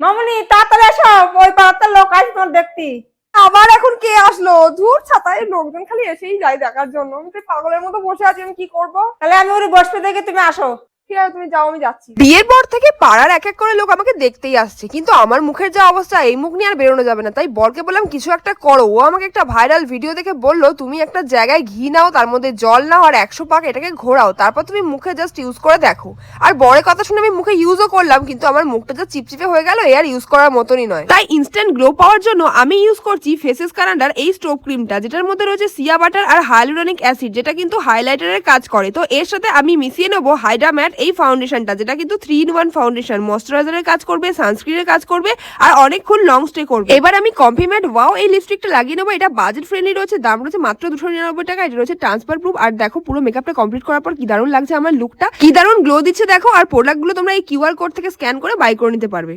মামুনি, তাড়াতাড়ি আসো ওই পাড়ার লোক আসবে তোমার দেখতে। আবার এখন কে আসলো? ধূর, ছাতায় লোকজন খালি এসেই যায় দেখার জন্য। আমি তো পাগলের মতো বসে আছি, আমি কি করব? তাহলে আমি ওর বসবে দেখে তুমি আসো। ঠিক আছে, তুমি যাও, আমি যাচ্ছি। বিয়ের পর থেকে পাড়ার এক এক করে লোক আমাকে দেখতেই আসছে। কিন্তু আমার মুখের যা অবস্থা, এই মুখ নিয়ে আর বেরোনো যাবে না। তাই বরকে বললাম, কিছু একটা করো। ও আমাকে একটা ভাইরাল ভিডিও দেখে বলল, তুমি একটা জায়গায় ঘি নাও, তার মধ্যে জল নাও আর একশো পাক এটাকে ঘোরাও। তারপর তুমি মুখে জাস্ট ইউজ করে দেখো। আর বরের কথা শুনে আমি মুখে ইউজও করলাম, কিন্তু আমার মুখটা যা চিপচিপে হয়ে গেল, এ আর ইউজ করার মতনই নয়। তাই ইনস্ট্যান্ট গ্লো পাওয়ার জন্য আমি ইউজ করছি ফেসেস কানাডার এই স্টোভ ক্রিমটা যেটার মধ্যে রয়েছে সিয়া বাটার আর হাইলুরনিক অ্যাসিড যেটা কিন্তু হাইলাইটারের কাজ করে। তো এর সাথে আমি মিশিয়ে নেব হাইডা ম্যাট এই ফাউন্ডেশনটা যেটা কিন্তু থ্রি ইন ওয়ান ফাউন্ডেশন ময়শ্চারাইজারের কাজ করবে সানস্ক্রিনের কাজ করবে, আর অনেকক্ষণ লং স্টে করবে। এবার আমি কমপ্লিমেন্ট ওয়াও এই লিপস্টিকটা লাগিয়ে নেব। এটা বাজেট ফ্রেন্ডলি রয়েছে, দাম রয়েছে মাত্র দুশো নিরানব্বই টাকা। এটা রয়েছে ট্রান্সফার প্রুফ আর দেখো, পুরো মেকআপটা কমপ্লিট করার পর কি দারুণ লাগছে আমার লুকটা কি দারুণ গ্লো দিচ্ছে দেখো, আর প্রোডাক্টগুলো তোমরা এই কিউআর কোড থেকে স্ক্যান করে বাই করে নিতে পারবে।